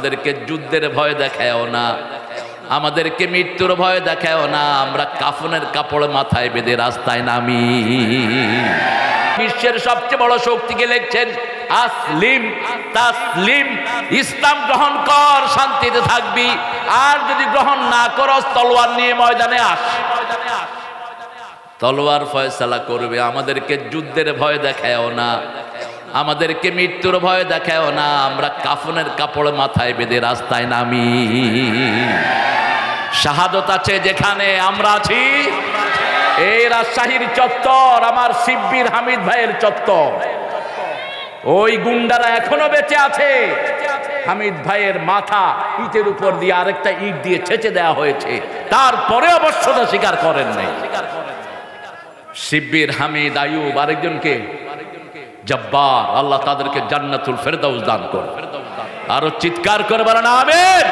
আমাদেরকে যুদ্ধের ভয় দেখায়ও না, আমাদেরকে মৃত্যুর ভয় দেখায়ও না, আমরা কাফনের কাপড় মাথায় বেঁধে রাস্তায় নামি। বিশ্বের সবচেয়ে বড় শক্তিকে লিখছেন? আসলিম তাসলিম, ইসলাম গ্রহণ কর, শান্তিতে থাকবি। আর যদি গ্রহণ না করস, তলোয়ার নিয়ে ময়দানে আস। তলোয়ার ফয়সালা করবে, আমাদেরকে যুদ্ধের ভয় দেখায়ও না। আমাদেরকে মৃত্যুর ভয় দেখায়ও না, আমরা কাফনের কাপড় মাথায় বেঁধে রাস্তায় নামি। শাহাদত আছে যেখানে আমরা আছি। এই রাজশাহীর চত্বর, আমার শিব্বির হামিদ ভাইয়ের চত্বর। ওই গুন্ডারা এখনও বেঁচে আছে। হামিদ ভাইয়ের মাথা ইটের উপর দিয়ে আরেকটা ইট দিয়ে ছেঁচে দেওয়া হয়েছে। তারপরে অবশ্যতা স্বীকার করেন নাই। শিব্বির হামিদ আয়ুব আরেকজনকে জব্বার আল্লাহ তাদেরকে জান্নাতুল ফেরদাউস দান করে আরও চিৎকার করে বলেন আমেন।